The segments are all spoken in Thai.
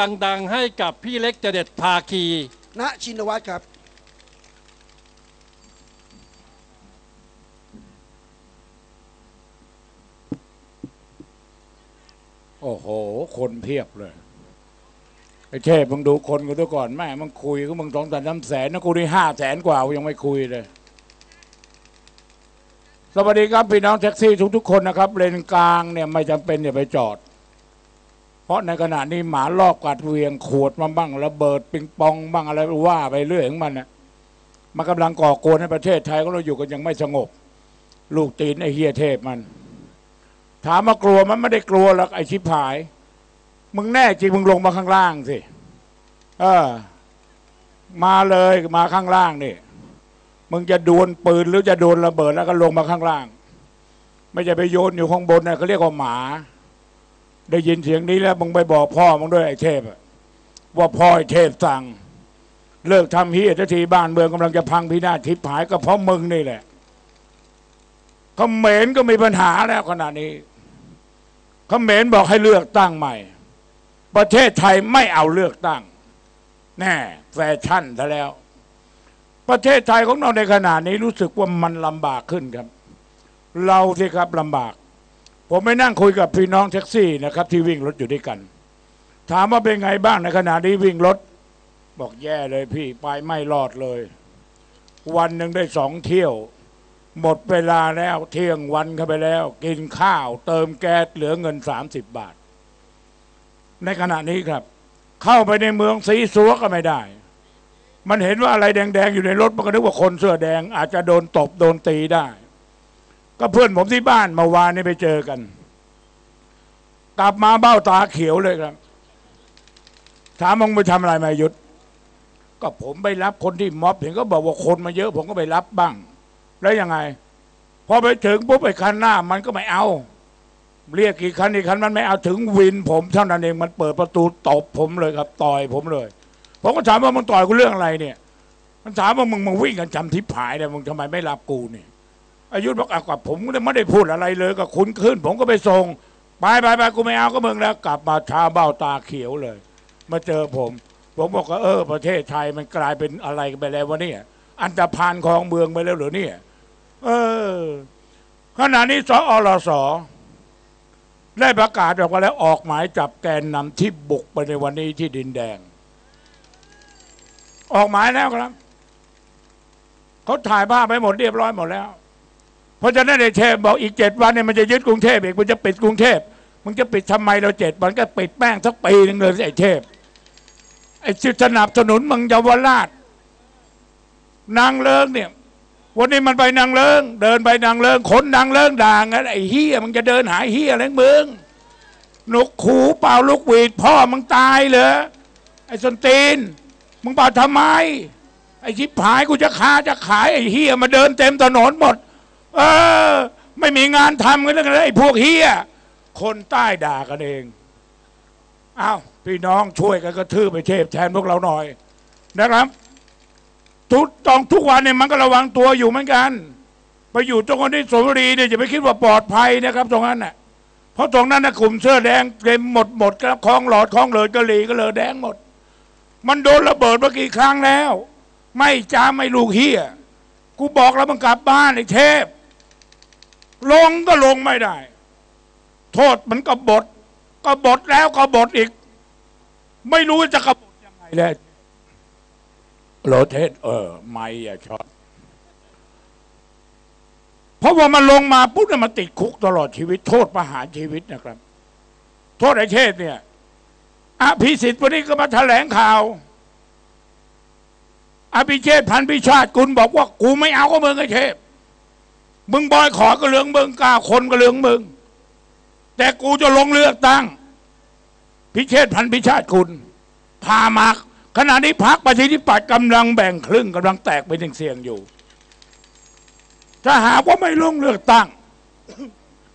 ดัง ๆ ให้กับพี่เล็กเจเด็ดภาคี ณชินวัตรครับ โอ้โห คนเพียบเลย ไอ้เทพมึงดูคนกูด้วยก่อนแม่มึงคุยก็มึงสองแสนสามแสนนะกูนี่ห้าแสนกว่ากูยังไม่คุยเลย สวัสดีครับพี่น้องแท็กซี่ทุกๆคนนะครับ เลนกลางเนี่ยไม่จำเป็นอย่าไปจอด เพราะในขณะนี้หมารอบกัดเวียงขวดมาบ้างระเบิดปิงปองบ้างอะไรว่าไปเรื่อยของมันนะมันกำลังก่อกวนให้ประเทศไทยของเราอยู่กันยังไม่สงบ ลูกตีนไอเฮียเทพมัน ถามมากลัวมันไม่ได้กลัวหรอกไอชิบหาย มึงแน่จริงมึงลงมาข้างล่างสิเออ มาเลยมาข้างล่างนี่มึงจะโดวลปืนหรือจะโดนระเบิดแล้วก็ลงมาข้างล่าง ไม่จะไปโยนอยู่ข้างบนนะเขาเรียกว่าหมา ได้ยินเสียงนี้แล้วมึงไปบอกพ่อมึงด้วยไอ้เทพว่าพ่อไอ้เทพสั่ง เลิกทำเฮียทีบ้านเมืองกำลังจะพังพินาศทิพหายก็เพราะมึงนี่แหละเขมรก็มีปัญหาแล้วขณะนี้เขมรบอกให้เลือกตั้งใหม่ ประเทศไทยไม่เอาเลือกตั้ง แน่แฟชั่นซะแล้ว ประเทศไทยของเราในขณะนี้รู้สึกว่ามันลำบากขึ้นครับ เราสิครับลำบาก ผมไปนั่งคุยกับพี่น้องแท็กซี่นะครับที่วิ่งรถอยู่ด้วยกัน ถามว่าเป็นไงบ้างในขณะนี้วิ่งรถ บอกแย่เลยพี่ไปไม่รอดเลย วันหนึ่งได้สองเที่ยว หมดเวลาแล้วเที่ยงวันเข้าไปแล้ว กินข้าว เติมแก๊สเหลือเงินสามสิบบาท ในขณะนี้ครับ เข้าไปในเมืองสีสัวก็ไม่ได้ มันเห็นว่าอะไรแดงๆอยู่ในรถมันก็นึกว่าคนเสื้อแดง อาจจะโดนตบโดนตีได้ ก็เพื่อนผมที่บ้านเมาวานนี่ไปเจอกัน กลับมาเบ้าตาเขียวเลยครับ ถามมึงไปทำอะไรมายุทธก็ผมไปรับคนที่ม็อบเห็นก็บอกว่าคนมาเยอะ ผมก็ไปรับบ้าง แล้วยังไงพอไปถึงปุ๊บไปคันหน้า มันก็ไม่เอา เรียกกี่คันอีกคันมันไม่เอาถึงวิน ผมเท่านั้นเองมันเปิดประตูตบผมเลยครับ ต่อยผมเลย ผมก็ถามว่ามึงต่อยกูเรื่องอะไรเนี่ย มันถามว่ามึงมึงวิ่งกันจำทิพหายเนี่ยมึงทำไมไม่รับกูเนี่ย อายุธบอกอะกับผมก็ไม่ได้พูดอะไรเลยก็คุณขึ้น ผมก็ไปส่งไปไปไปกูไม่เอาก็มึงแล้ว กลับมาชาเบ้าตาเขียวเลย มาเจอผม ผมบอกว่าเออ ประเทศไทยมันกลายเป็นอะไรไปแล้ววะเนี่ยอันตรพานคลองเมืองไปแล้วหรือเนี่ย เออขณะนี้สอรสได้ประกาศออกมาแล้วออกหมายจับแกนนำที่บุกไปในวันนี้ที่ดินแดง ออกหมายแล้วครับเขาถ่ายภาพไปหมดเรียบร้อยหมดแล้ว เพราะฉะนั้นไอ้เทพบอกอีกเจ็ดวันเนี่ยมันจะยึดกรุงเทพอีกมันจะปิดกรุงเทพมึงจะปิดทำไมเราเจ็ดวันก็ปิดแป้งสักปีหนึงเลยไอ้เทพไอ้สนับสนุนมึงเยาวราช นางเลิงเนี่ยวันนี้มันไปนางเลิง เดินไปนางเลิงคนนางเลิงด่างไอ้เฮียมึงจะเดินหายเฮียอะไรมึงนกขูเป่าลูกหวีดพ่อมึงตายเหรอไอ้สนตีนมึงเป่าทำไม ไอ้ชิบหายกูจะค้าจะขายไอ้เฮียมาเดินเต็มถนนหมด เออ ไม่มีงานทำกันแล้วไอ้พวกเฮียคนใต้ด่ากันเองอ้าวพี่น้องช่วยกันกระทืบไปเทพแทนพวกเราหน่อย นะครับทุกตองทุกวันเนี่ยมันก็ระวังตัวอยู่เหมือนกัน ไปอยู่ตรงนั้นที่สมรีเนี่ยอย่าไปคิดว่าปลอดภัยนะครับตรงนั้นน่ะเพราะตรงนั้นนะกลุ่มเสื้อแดงเต็มหมดหมดครับคลองหลอดคลองเลยกะหลีก็เลยแดงหมด มันโดนระเบิดเมากี่ครั้งแล้ว ไม่จ้าไม่ลูกเฮียกูบอกแล้วมึงกลับบ้านไอ้เทพ ลงก็ลงไม่ได้ โทษมันก็บทก็บทแล้วก็บทอีก ไม่รู้จะกบฏยังไงเลยโรเทสเออ ไม่อย่าช็อตเพราะว่ามันลงมาปุ๊บเนี่ยมันติดคุกตลอดชีวิต โทษประหารชีวิตนะครับ โทษไอ้เทพเนี่ยอภิสิทธิ์วันนี้ก็มาแถลงข่าว อภิเชษพันธ์พิชาติกุลบอกว่า กูไม่เอาก็มึงไอ้เทพ มึงบอยขอก็เรื่องมึงกล้าคนก็เรื่องมึง แต่กูจะลงเลือกตั้ง พิเชษพันพิชาติกุลพามาขณะนี้พักประชาธิปัตย์กำลังแบ่งครึ่งกำลังแตกเป็นเสียงอยู่ ถ้าหากว่าไม่ลงเลือกตั้ง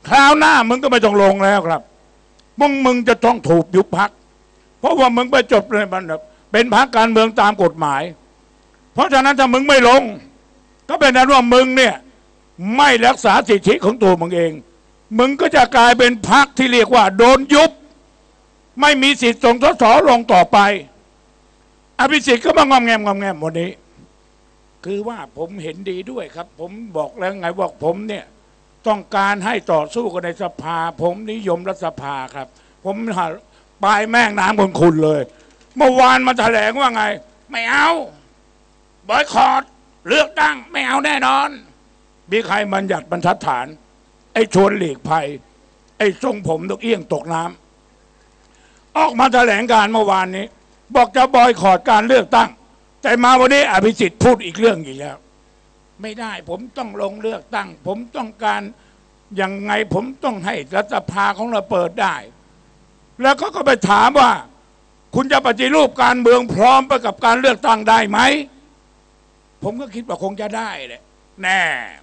คราวหน้ามึงก็ไม่ต้องลงแล้วครับมึงมึงจะต้องถูกยุบพัก เพราะว่ามึงไปจบเลยมันเป็นพักการเมืองตามกฎหมาย เพราะฉะนั้นถ้ามึงไม่ลง ก็เป็นนั้นว่ามึงเนี่ย ไม่รักษาสิทธิของตัวมึงเอง มึงก็จะกลายเป็นพักที่เรียกว่า โดนยุบ ไม่มีสิทธิ์ส่งสสลงต่อไป อภิสิทธิ์ก็มางอมแงมงอมแงมวันนี้ คือว่าผมเห็นดีด้วยครับ ผมบอกแล้วไงว่าผมเนี่ยต้องการให้ต่อสู้กันในสภา ผมนิยมรัฐสภาครับ ผมหาปลายแม่งน้ำคนคุณเลย เมื่อวานมาแถลงว่าไง ไม่เอาบอยคอรดเลือกตั้งไม่เอาแน่นอน มีใครบัญญัติบรรทัดฐาน ไอ้ชวนหลีกภัย ไอ้ทรงผมตกเอี้ยงตกน้ำออกมาแถลงการเมื่อวานนี้ บอกจะบอยคอรดการเลือกตั้ง แต่มาวันนี้อภิสิทธิ์พูดอีกเรื่องอีกแล้ว ไม่ได้ผมต้องลงเลือกตั้ง ผมต้องการยังไงผมต้องให้รัฐสภาของเราเปิดได้ แล้วก็ก็ไปถามว่า คุณจะปฏิรูปการเมืองพร้อมไปกับการเลือกตั้งได้ไหม ผมก็คิดว่าคงจะได้แหละ แน่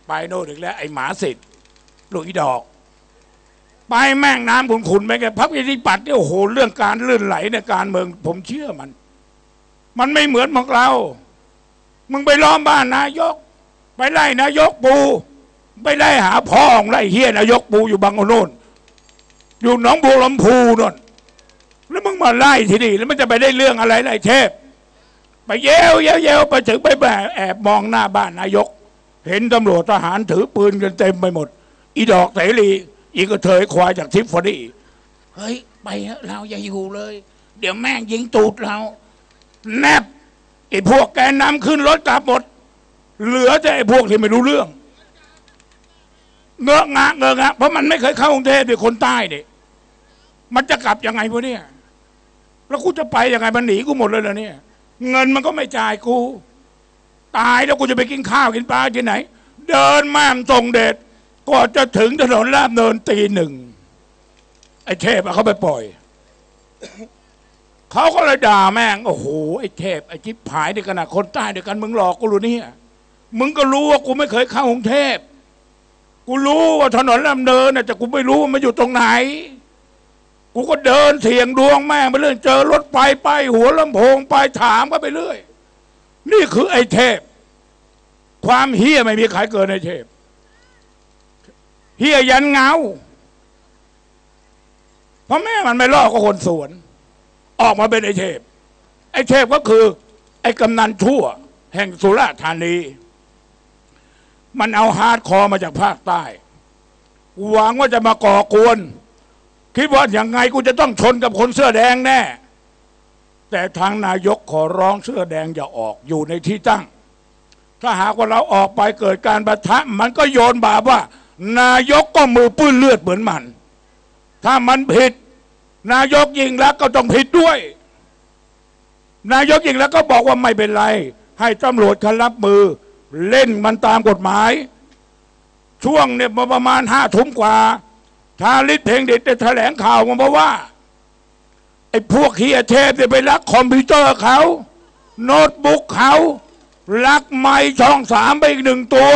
ไปโน่นอีกแล้ว ไอ้หมาสิทธิ์ลูกอีดอก ไปแม่งน้ำขุนขุนไปแกพักประชาธิปัตย์เนี่ยโอ้โหเรื่องการลื่นไหลในการเมือง ผมเชื่อมัน มันไม่เหมือนของเรา มึงไปล้อมบ้านนายก ไปไล่นายกปูไปไล่หาพ่อของไล่เฮียนายกปูอยู่บางโน่นอยู่หนองบัวลำพูนนแล้วมึงมาไล่ทีนี่แล้วมันจะไปได้เรื่องอะไรไล่เทพ ไปเย้วเย้วเย้วไปถึงไปแอบมองหน้าบ้านนายก เห็นตำรวจทหารถือปืนกันเต็มไปหมด อีดอกเสรีอีกระเทยควายจากทิฟฟอนี่เฮ้ย ไปเราอย่าอยู่เลย เดี๋ยวแม่งยิงตูดเรา แนบไอ้พวกแกนนำขึ้นรถกลับหมด เหลือแต่ไอ้พวกที่ไม่รู้เรื่อง เงอะงะเงอะงะเพราะมันไม่เคยเข้ากรุงเทพเป็นคนใต้เนี่ยมันจะกลับยังไงวะเนี่ย แล้วกูจะไปยังไงมันหนีกูหมดเลยเหรอเนี่ย เงินมันก็ไม่จ่ายกู ตายแล้วกูจะไปกินข้าวกินปลาที่ไหน เดินม่ามตรงเดชก็จะถึงถนนลาบเนินตีหนึ่งไอ้เทพเอาเขาไปปล่อย เขาก็เลยด่าแม่งโอ้โหไอ้เทพไอ้จิ๊บผายในขณะคนใต้เดียวกันมึงหลอกกูรู้เนี่ยมึงก็รู้ว่ากูไม่เคยเข้ากรุงเทพกูรู้ว่าถนนลำเนินน่ะแต่กูไม่รู้ว่ามันอยู่ตรงไหน กูก็เดินเสียงดวงแม่งไปเรื่อยเจอรถไปไป หัวลำโพงไปถามก็ไปเรื่อย นี่คือไอ้เทพ ความเฮี้ยไม่มีใครเกินไอเทพเฮี้ยยันเงาเพราะแม่มันไม่ลอกก็คนสวน ออกมาเป็นไอ้เทพ ไอ้เทพก็คือ ไอ้กำนันชั่ว แห่งสุราษฎร์ธานี มันเอาฮาร์ดคอร์มาจากภาคใต้หวังว่าจะมาก่อกวน คิดว่าอย่างไงกูจะต้องชนกับคนเสื้อแดงแน่ แต่ทางนายกขอร้องเสื้อแดงอย่าออกอยู่ในที่ตั้ง ถ้าหากว่าเราออกไปเกิดการประทะมันก็โยนบาปว่า นายกก็มือปื้นเลือดเหมือนมัน ถ้ามันผิด นายกยิงแล้วก็ต้องผิดด้วย นายกยิงแล้วก็บอกว่าไม่เป็นไร ให้ตำรวจเขารับมือ เล่นมันตามกฎหมาย ช่วงเนี่ยประมาณห้าทุ่มกว่าทาริศเพลงเด็ดได้แถลงข่าวมาบอกว่าไอ้พวกเฮียเทพเนี่ยไปลักคอมพิวเตอร์เขา โน้ตบุ๊กเขา ลักไม้ช่องสามไปอีกหนึ่งตัว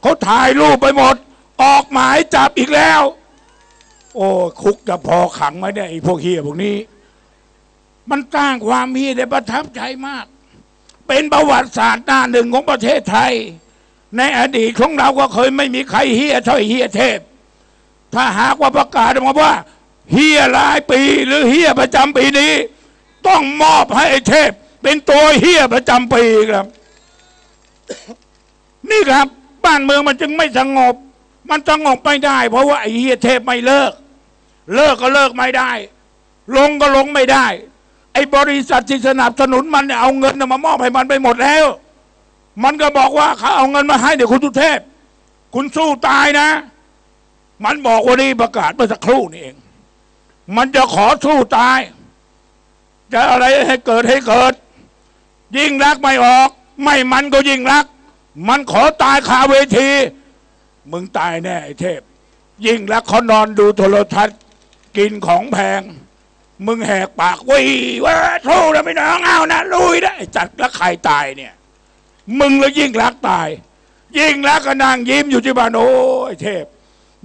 เขาถ่ายรูปไปหมด ออกหมายจับอีกแล้ว โอ้คุกจะพอขังไหมเนี่ยไอ้พวกเฮียพวกนี้ มันสร้างความเฮียได้ประทับใจมาก เป็นประวัติศาสตร์หน้าหนึ่งของประเทศไทย ในอดีตของเราก็เคยไม่มีใครเฮียเท่าไอ้เฮียเทพ ถ้าหากว่าประกาศออกมาว่าเฮียรายปีหรือเฮียประจำปีนี้ ต้องมอบให้เทพ เป็นตัวเฮียประจำปีครับ นี่ครับ บ้านเมืองมันจึงไม่สงบ มันสงบไม่ได้ เพราะว่าไอ้เฮียเทพไม่เลิก เลิกก็เลิกไม่ได้ ลงก็ลงไม่ได้ ไอ้บริษัทที่สนับสนุนมันเนี่ยเอาเงินมามอบให้มันไปหมดแล้ว มันก็บอกว่าเขาเอาเงินมาให้เดี๋ยวคุณสุเทพ คุณสู้ตายนะ มันบอกว่านี่ประกาศเมื่อสักครู่นี่เอง มันจะขอสู้ตาย จะอะไรให้เกิดให้เกิด ยิ่งรักไม่ออก ไม่มันก็ยิ่งรัก มันขอตายคาเวที มึงตายแน่ไอ้เทพ ยิ่งรักเขานอนดูโทรทัศน์กินของแพง มึงแหกปากวิว่าทู้นะพี่น้องเอานะลุยนะไอ้จัดแล้วใครตายเนี่ย มึงแล้วยิ่งรักตาย ยิ่งรักก็นางยิ้มอยู่ที่บ้านโอ้ยเทพ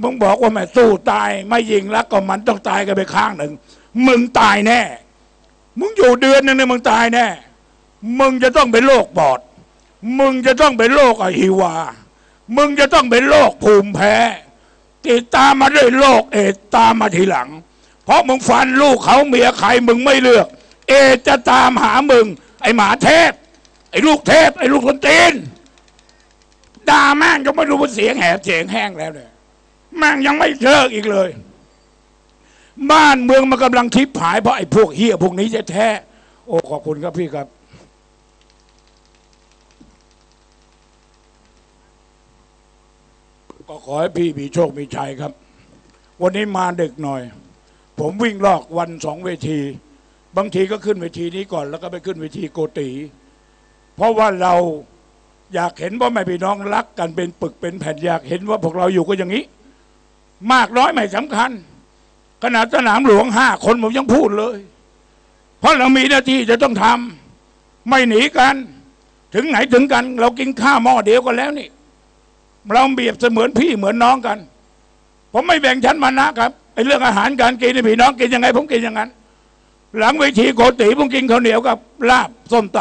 มึงบอกว่าแม่สู้ตาย ไม่ยิงรักก็มันต้องตายกันไปข้างหนึ่ง มึงตายแน่ มึงอยู่เดือนหนึงเนี่ยมึงตายแน่ มึงจะต้องเป็นโรคปอด มึงจะต้องเป็นโรคอหิวา มึงจะต้องเป็นโรคภูมิแพ้ ติดตามมาด้วยโรคเอดตามมาทีหลัง เพราะมึงฟันลูกเขาเมียใครมึงไม่เลือก เอจะตามหามึง ไอหมาเทพ ไอลูกเทพ ไอลูกคนตีนด่าแม่งก็ไม่รู้ว่าเสียงแหบเสียงแห้งแล้วเนี่ยแม่งยังไม่เลิกอีกเลย บ้านเมืองมันกำลังทิพย์หายเพราะไอ้พวกเฮียพวกนี้จะแท้โอ้ขอบคุณครับพี่ครับ ก็ขอให้พี่มีโชคมีชัยครับ วันนี้มาดึกหน่อย ผมวิ่งลอกวันสองเวที บางทีก็ขึ้นเวทีนี้ก่อน แล้วก็ไปขึ้นเวทีโกติเพราะว่าเราอยากเห็นว่าแม่พี่น้องรักกันเป็นปึกเป็นแผ่นอยากเห็นว่าพวกเราอยู่ก็อย่างนี้ มากน้อยไม่สำคัญ ขนาดสนามหลวงห้าคนผมยังพูดเลย เพราะเรามีหน้าที่จะต้องทำไม่หนีกัน ถึงไหนถึงกัน เรากินข้าวหม้อเดียวกันแล้วนี่ เราเปรียบเสมือนพี่เหมือนน้องกัน ผมไม่แบ่งชั้นมานะครับไอ้เรื่องอาหารการกินนี่พี่น้องกินยังไง ผมกินอย่างนั้น หลังเวทีโกติผมกินข้าวเหนียวกับลาบส้มต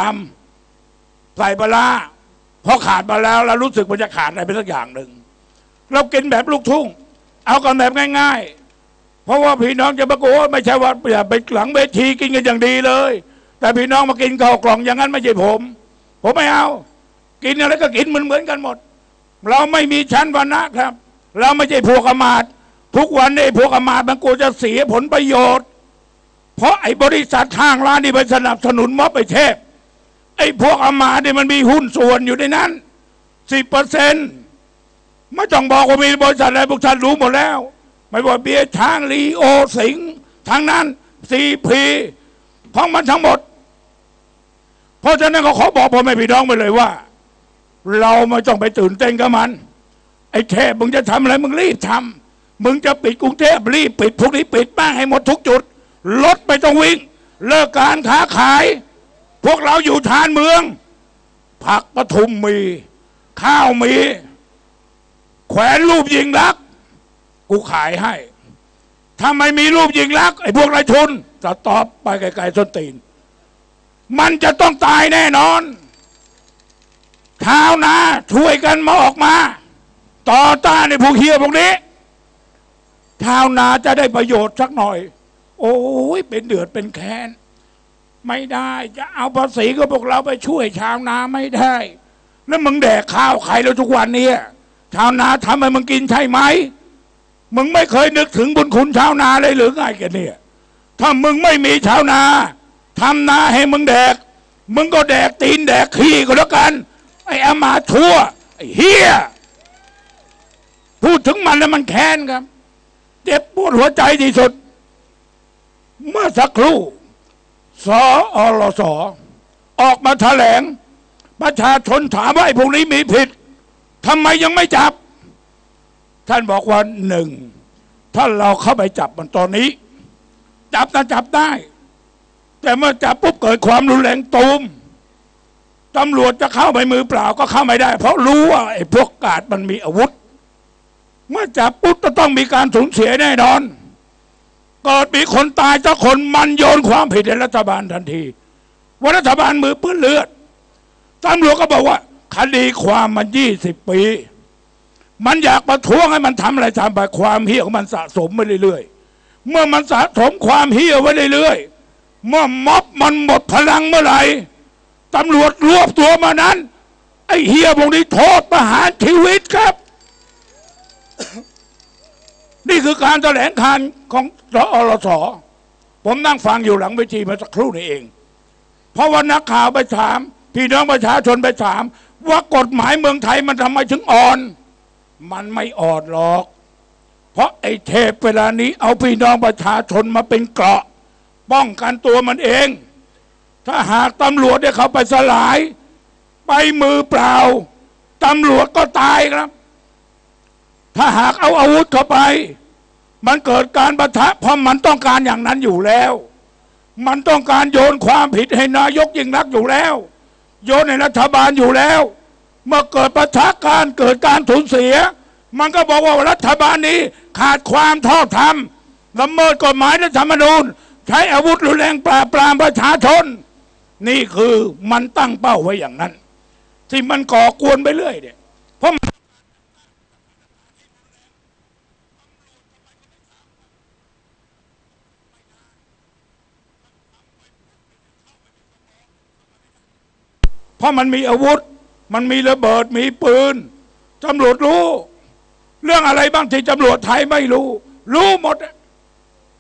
ำใส่ปลาพอขาดมาแล้วเรารู้สึกมันจะขาดอะไรไปสักอย่างหนึ่งเรากินแบบลูกทุ่ง เอากันแบบง่าย ๆ เพราะว่าพี่น้องจะมาโกว่าไม่ใช่ว่าอย่าไปหลังเวทีกินกันอย่างดีเลย แต่พี่น้องมากินข้าวกล่องอย่างนั้นไม่ใช่ผม ผมไม่เอา กินอะไรก็กินเหมือนเหมือนกันหมด เราไม่มีชั้นวรรณะครับ เราไม่ใช่พวกอมาตย์ทุกวันนี้พวกอมาตย์มันกูจะเสียผลประโยชน์ เพราะไอ้บริษัททางร้านนี่ไปสนับสนุนม็อบไอ้เทพ ไอ้พวกอมาตย์นี่ยมันมีหุ้นส่วนอยู่ในนั้นสิบเปอร์เซ็นต์ไม่ต้องบอกว่ามีบริษัทอะไรพวกท่านรู้หมดแล้ว ไม่ว่าเบียร์ช้างลีโอสิงห์ทั้งนั้นซีพีของมันทั้งหมด เพราะฉะนั้นก็ขอบอกพ่อแม่พี่น้องไปเลยว่า เราไม่ต้องไปตื่นเต้นกับมัน ไอ้เทพมึงจะทำอะไรมึงรีบทำมึงจะปิดกรุงเทพรีบปิดพวกนี้ปิดบ้างให้หมดทุกจุดรถไม่ต้องวิ่ง เลิกการค้าขาย พวกเราอยู่ชานเมือง ผักปทุมมี ข้าวมี แขวนรูปยิงรัก กูขายให้ถ้าไม่มีรูปยิงรัก ไอ้พวกไรทุนจะตอบไปไกลๆส้นตีน มันจะต้องตายแน่นอน ชาวนาช่วยกันมาออกมา ต่อต้านในพวกเฮียพวกนี้ ชาวนาจะได้ประโยชน์สักหน่อย โอ้ยเป็นเดือดเป็นแค้น ไม่ได้จะเอาภาษีก็พวกเราไปช่วยชาวนาไม่ได้ แล้วมึงแดกข้าวใครแล้วทุกวันเนี้ชาวนาทำให้มึงกินใช่ไหมมึงไม่เคยนึกถึงบุญคุณชาวนาเลยหรือไงกันเนี่ย ถ้ามึงไม่มีชาวนาทำนาให้มึงแดก มึงก็แดกตีนแดกขี้ก็แล้วกัน ไอ้อามาทั่วไอ้เฮียพูดถึงมันแล้วมันแค้นครับ เจ็บปวดหัวใจที่สุด เมื่อสักครู่สอรสออกมาแถลง ประชาชนถามว่าไอ้พวกนี้มีผิดทำไมยังไม่จับ ท่านบอกว่าหนึ่งถ้าเราเข้าไปจับมันตอนนี้ จับนะจับได้ แต่เมื่อจับปุ๊บเกิดความรุนแรงตูม ตำรวจจะเข้าไปมือเปล่าก็เข้าไม่ได้ เพราะรู้ว่าไอ้พวกกาดมันมีอาวุธ เมื่อจับปุ๊บก็ต้องมีการสูญเสียแน่นอนเกิดมีคนตายสักคนมันโยนความผิดให้รัฐบาลทันทีว่ารัฐบาลมือเปื้อนเลือดตำรวจก็บอกว่า คดีความมันยี่สิบปี มันอยากประท้วงให้มันทำอะไรทำไปความเหี้ยของมันสะสมไปเรื่อยๆ เมื่อมันสะสมความเหี้ยไว้เรื่อยๆเมื่อม็อบมันหมดพลังเมื่อไหร่ ตำรวจรวบตัวมานั้น ไอ้เฮียพวกนี้โทษประหารชีวิตครับ นี่คือการแถลงการของสอรสผมนั่งฟังอยู่หลังเวทีมาสักครู่นี้เอง เพราะว่านักข่าวไปถาม พี่น้องประชาชนไปถาม ว่ากฎหมายเมืองไทยมันทำไมถึงอ่อน มันไม่อ่อนหรอก เพราะไอ้เทพเวลานี้เอาพี่น้องประชาชนมาเป็นเกราะ ป้องกันตัวมันเอง ถ้าหากตำรวจได้เขาไปสลาย ไปมือเปล่าตำรวจก็ตายครับ ถ้าหากเอาอาวุธเข้าไป มันเกิดการประทะเพราะมันต้องการอย่างนั้นอยู่แล้ว มันต้องการโยนความผิดให้นายกยิ่งนักอยู่แล้ว โยนให้รัฐบาลอยู่แล้ว เมื่อเกิดประทะการเกิดการสูญเสีย มันก็บอกว่ารัฐบาลนี้ขาดความเท่าธรรมละเมิดกฎหมายรัฐธรรมนูญใช้อาวุธรุนแรงปราบปรามประชาชน นี่คือมันตั้งเป้าไว้อย่างนั้น ที่มันก่อกวนไปเรื่อยเนี่ยเพราะเพราะมันมีอาวุธ มันมีระเบิด มีปืน ตำรวจรู้ เรื่องอะไรบ้างที่ตำรวจไทยไม่รู้ รู้หมด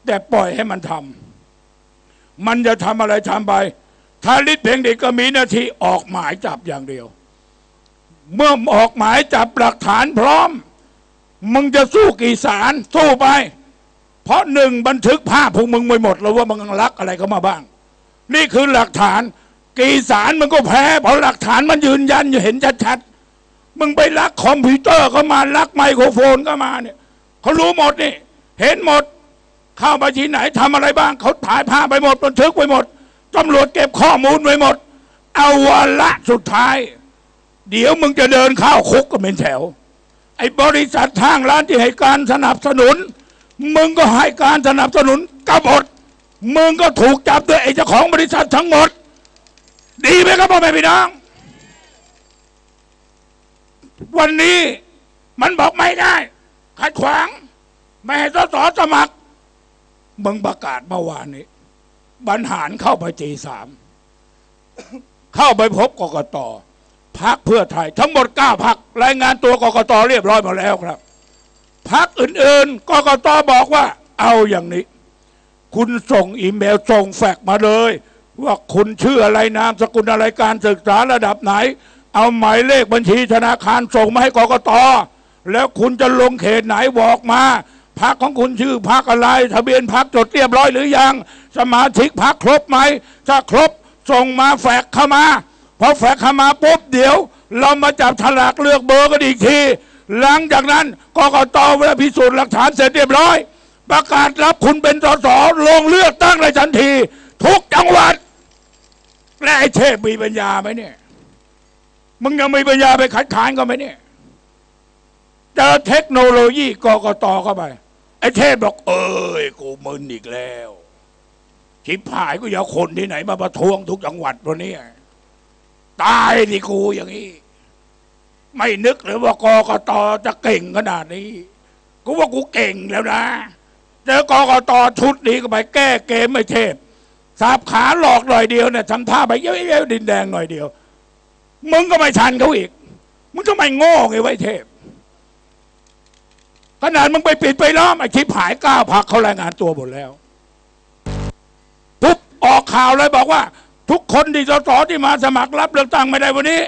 แต่ปล่อยให้มันทำ มันจะทำอะไรทำไป ถ้าลิศเพียงเด็กก็มีหน้าที่ออกหมายจับอย่างเดียว เมื่อออกหมายจับหลักฐานพร้อม มึงจะสู้กี่สารสู้ไป เพราะหนึ่งบันทึกภาพพวกมึงไปหมดแล้วว่ามึงรักอะไรเขามาบ้าง นี่คือหลักฐาน กี่สารมันก็แพ้เพราะหลักฐานมันยืนยันอยู่เห็นชัดๆมึงไปลักคอมพิวเตอร์ก็มาลักไมโครโฟนก็มาเนี่ยเขารู้หมดนี่ เห็นหมด เข้าไปที่ไหนทำอะไรบ้าง เขาถ่ายภาพไปหมดบันทึกไปหมด ตำรวจเก็บข้อมูลไว้หมด เอาวันละสุดท้าย เดี๋ยวมึงจะเดินเข้าคุกก็เป็นแถว ไอ้บริษัททางร้านที่ให้การสนับสนุน มึงก็ให้การสนับสนุนกบฏมึงก็ถูกจับด้วยไอ้เจ้าของบริษัททั้งหมด ดีไหมครับพ่อแม่พี่น้อง วันนี้มันบอกไม่ได้ ขัดขวาง ไม่ให้สสสมัครมึงประกาศเมื่อวานนี้ บรรหารเข้าไปจีสามเข้าไปพบกกตพักเพื่อไทย ทั้งหมดเก้าพักรายงานตัวกกตเรียบร้อยมดแล้วครับพักอื่นๆกกตบอกว่า เอาอย่างนี้ คุณส่งอีเมลส่งแฟกซ์มาเลย ว่าคุณชื่ออะไรนามสกุลอะไรการศึกษาระดับไหน เอาหมายเลขบัญชีธนาคารส่งมาให้กกตแล้วคุณจะลงเขตไหนบอกมา พักของคุณชื่อพักอะไร ทะเบียนพักจดเรียบร้อยหรือยัง สมาชิกพักครบไหม ถ้าครบส่งมาแฟกเข้ามาพอแฟกเข้ามาปุ๊บเดี๋ยว เรามาจับฉลากเลือกเบอร์กันอีกที หลังจากนั้นกกตเวลาพิสูจน์หลักฐานเสร็จเรียบร้อย ประกาศรับคุณเป็นสสลงเลือกตั้งเลยทันที ทุกจังหวัดและไอ้เทพมีปัญญาไหมเนี่ยมึงยังมีปัญญาไปขัดขานก็ไหมเนี่ยเจอเทคโนโลยีกกตเข้าไป ไอ้เทพบอก เอ้ยกูมึนอีกแล้วชิบหายกูอย่าคนที่ไหน มาประท้วงทุกจังหวัดวันนี้ตายดิกูอย่างนี้ ไม่นึกเลยว่ากกตจะเก่งขนาดนี้ กูว่ากูเก่งแล้วนะเจอกกตชุดนี้ก็ไปแก้เกมไม่เทพสาบขาหลอกหน่อยเดียวเนี่ยทำท่าไปเย้ยๆดินแดงหน่อยเดียว มึงก็ไม่ทันเขาอีก มึงก็ไม่โง่ไงไว้เทพ ขนาดมึงไปปิดไปล้อมไอ้ชิบหายก้าวพักเขารายงานตัวหมดแล้วปุ๊บออกข่าวเลยบอกว่า ทุกคนที่สสที่มาสมัครรับเลือกตั้งไม่ได้วันนี้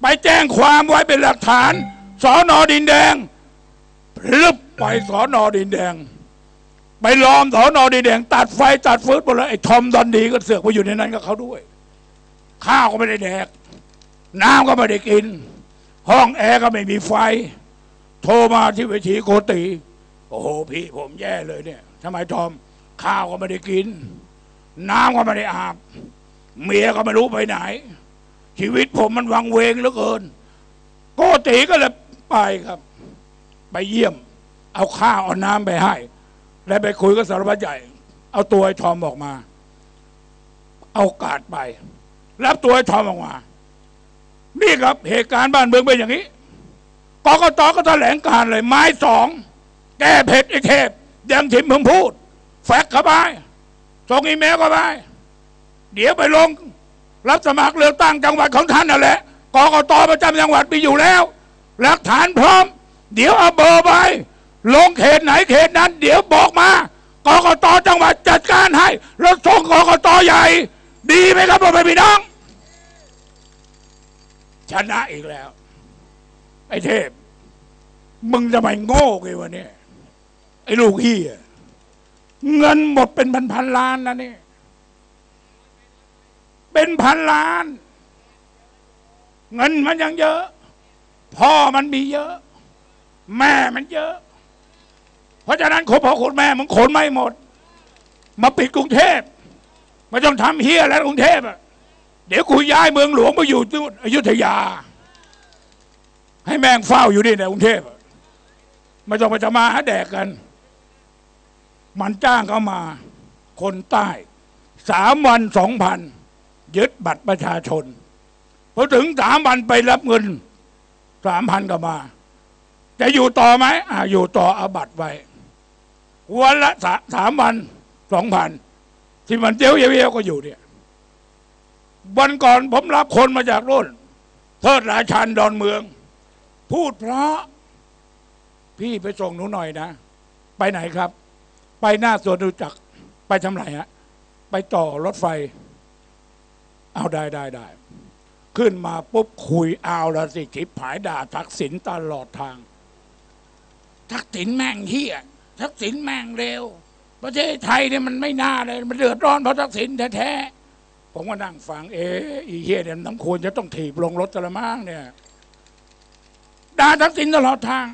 ไปแจ้งความไว้เป็นหลักฐานสอนอดินแดงพลึบไปสอนอดินแดง ไปล้อมสอนอดินแดง ตัดไฟตัดฟืดหมดเลยไอ้ทอมดอนดีก็เสือกไปอยู่ในนั้นกับเขาด้วย ข้าวก็ไม่ได้แดก น้ำก็ไม่ได้กิน ห้องแอร์ก็ไม่มีไฟ โทรมาที่เวทีโกติโอ้โหพี่ผมแย่เลยเนี่ยทำไมทอม ข้าวก็ไม่ได้กิน น้ำก็ไม่ได้อาบ เมียก็ไม่รู้ไปไหน ชีวิตผมมันวังเวงเหลือเกิน โกติก็เลยไปครับ ไปเยี่ยม เอาข้าวเอาน้ำไปให้ แล้วไปคุยกับสารวัตรใหญ่ เอาตัวไอ้ทอมออกมา เอากาดไป รับตัวไอ้ทอมออกมา นี่ครับเหตุการณ์บ้านเมืองเป็นอย่างนี้ กกตก็แถลงการเลยไม้สองแก้เผ็ดไอ้เทพยังทิมผมพูด แฟกเข้าไปส่งอีเมลเข้าไปเดี๋ยวไปลง รับสมัครเลือกตั้งจังหวัดของท่านนั่นแหละกกตประจำจังหวัดมีอยู่แล้ว หลักฐานพร้อม เดี๋ยวเอาเบอร์ไปลงเขตไหนเขตนั้น เดี๋ยวบอกมากกตจังหวัดจัดการให้แล้วส่งกกตใหญ่ ดีไหมครับพ่อแม่พี่น้อง ชนะอีกแล้ว ไอ้เทพ มึงจะไมโง่ไงวะเนี่ย ไอ้ลูกอี้ยเงินหมดเป็นพันพันล้านนะเนี่ยเป็นพันล้าน เงินมันยังเยอะ พ่อมันมีเยอะ แม่มันเยอะ เพราะฉะนั้นคนพ่อคนแม่มึงขนไม่หมด มาปิดกรุงเทพไม่ต้องทำเฮียแล้วกรุงเทพอะเดี๋ยวกูย้ายเมืองหลวงไปอยู่ที่อยุธยา ให้แม่งเฝ้าอยู่นี่ในกรุงเทพไม่ต้องไปจะมาหาแดกกัน มันจ้างเขามา คนใต้สามวันสองพันยึดบัตรประชาชนพอถึงสามวันไปรับเงินสามพันก็มาจะอยู่ต่อไหมอ่าอยู่ต่อเอาบัตรไว้ วันละสาสามวันสองพันที่มันเจียวเยียวก็อยู่เนี่ย วันก่อนผมรับคนมาจากรุ่นเทิดราชันดอนเมือง พูดเพราะพี่ไปส่งหนูหน่อยนะ ไปไหนครับ ไปหน้าสวนดูจักไปทำไรฮะไปต่อรถไฟ เอาได้ได้ได้ ขึ้นมาปุ๊บคุยเอาละสิทิพผายด่า ทักษิณตลอดทาง ทักษิณแม่งเฮียทักษิณแม่งเร็ว ประเทศไทยเนี่ยมันไม่น่าเลย มันเดือดร้อนเพราะทักษิณแท้ๆผมก็นั่งฟัง เอ๊อีเฮียเนี่ยน้ำควรจะต้องถีบลงรถกระมังเนี่ย ด่าทักษิณตลอดทาง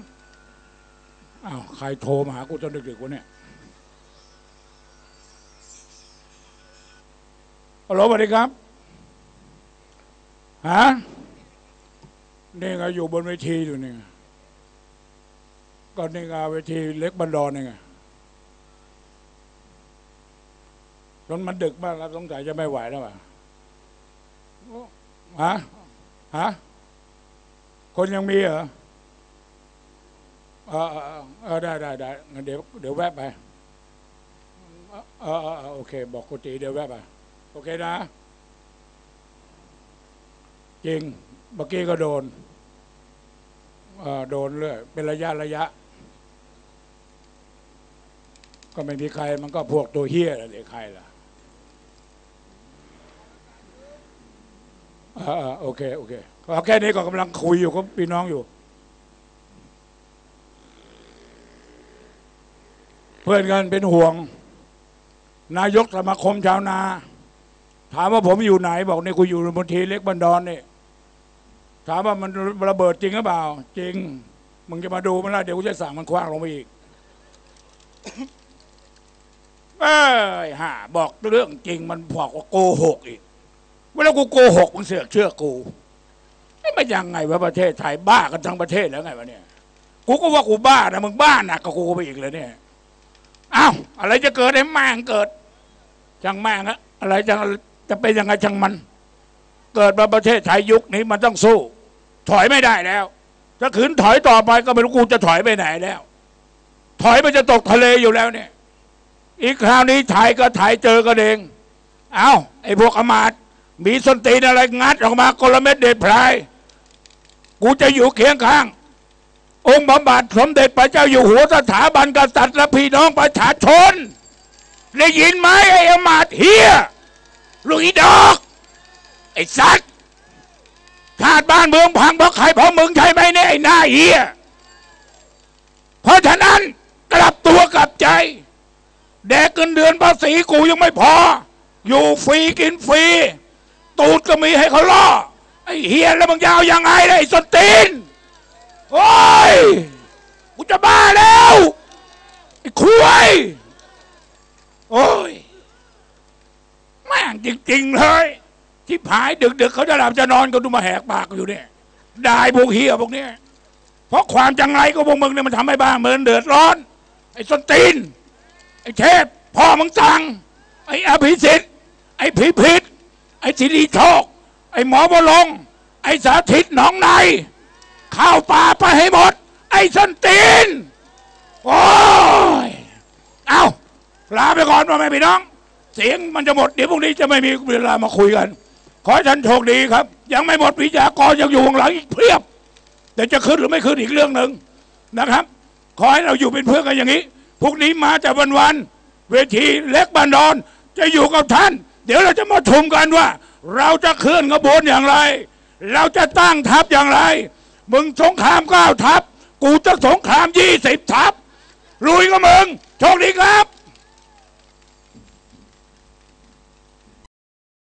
อ้าวใครโทรมาหากูตอนดึกๆวะเนี่ยฮัลโหลสวัสดีครับฮะนี่ไงอยู่บนเวทีอยู่นี่ไงก็นี่ไงเวทีเล็กบันดอนนี่ไงจนมันดึกมากแล้วสงสัยจะไม่ไหวแล้วอะฮะฮะ คนยังมีเหรอเออเออเออได้ได้ได้งั้นเดี๋ยวเดี๋ยวแวะไปเออเออโอเค บอกกุฏิเดี๋ยวแวะไปโอเคนะ จริงเมื่อกี้ก็โดนเออโดนเรื่อยเป็นระยะระยะ ก็ไม่มีใครมันก็พวกตัวเฮี้ยอะไรใครล่ะอ่าโอเค โอเค เอาแค่นี้ก็กำลังคุยอยู่กับพี่น้องอยู่ เพื่อนกันเป็นห่วง นายกสมาคมชาวนา ถามว่าผมอยู่ไหน บอกนี่กูอยู่บนทีเล็กบันดอนนี่ถามว่ามันระเบิดจริงหรือเปล่า จริง มึงจะมาดูมันละเดี๋ยวกูจะสั่งมันคว้างลงไปอีกเอ้ยฮะบอกเรื่องจริงมันบอกว่าโกหกอีกเวลากูโกหกมึงเสือกเชื่อกู ไอ้มันยังไงวะประเทศไทยบ้ากันทั้งประเทศแล้วไงวะเนี่ยกูก็ว่ากูบ้านะมึงบ้าหนักกับกูไปอีกเลยเนี่ยอ้าวอะไรจะเกิดไอ้แม่งเกิดช่างแม่งอะอะไรจะจะเป็นยังไงช่างมัน เกิดมาประเทศไทยยุคนี้มันต้องสู้ ถอยไม่ได้แล้ว ถ้าขืนถอยต่อไปก็ไม่รู้กูจะถอยไปไหนแล้ว ถอยมันจะตกทะเลอยู่แล้วเนี่ย อีกคราวนี้ไทยก็ไทยเจอกันเองเอาไอ้พวกอมาตมีสนตีนอะไรงัดออกมากลเม็ดเด็ดพลาย กูจะอยู่เคียงข้าง องค์บำบัดสมเด็จพระเจ้าอยู่หัวสถาบันกษัตริย์และพี่น้องประชาชน ได้ยินไหมไอ้อมาตเฮียลุยดอก ไอ้สัตว์ชาติบ้านเมืองพังเพราะใครเพราะมึงใช่ไหมเนี่ยไอ้หน้าเฮียเพราะฉะนั้นกลับตัวกลับใจ แดกเงินเดือนภาษีกูยังไม่พอ อยู่ฟรีกินฟรี ตูดก็มีให้เขาล่อ อ้เฮียแล้วมึงจะเอายังไงล่ะไอ้สนตีนโอ้ยกูจะบ้าแล้วไอ้คุยโอ้ยแม่งจริง ๆ เลย ที่ผายดึก ๆ เขาจะหลับจะนอนก็ดูมาแหกปากอยู่เนี่ยได้พวกเฮียพวกเนี้ยเพราะความจังไรก็พวกมึงเนี่ยมันทำให้บ้านเมืองเดือดร้อน ไอ้สนตีนไอ้เทพพ่อมึงสั่งไอ้อภิสิทธิ์ไอ้พิพิธไอ้สิริโชค ไอ้หมอบลง ไอ้สาธิตหนองในข้าวป่าไปให้หมด ไอ้ส้นตีน โอ้ย เอาลาไปก่อนว่าแม่พี่น้อง เสียงมันจะหมด เดี๋ยวพรุ่งนี้จะไม่มีเวลามาคุยกัน ขอให้ท่านโชคดีครับ ยังไม่หมดวิทยากรยังอยู่ข้างหลังอีกเพียบ แต่จะขึ้นหรือไม่ขึ้นอีกเรื่องหนึ่งนะครับ ขอให้เราอยู่เป็นเพื่อนกันอย่างนี้พรุ่งนี้มาจากวันวันเวทีเล็กบันดอนจะอยู่กับท่าน เดี๋ยวเราจะมาชมกันว่า เราจะเคลื่อนขบวนอย่างไร เราจะตั้งทัพอย่างไร มึงสงครามเก้าทัพ กูจะสงครามยี่สิบทัพลุยกับมึง โชคดีครับ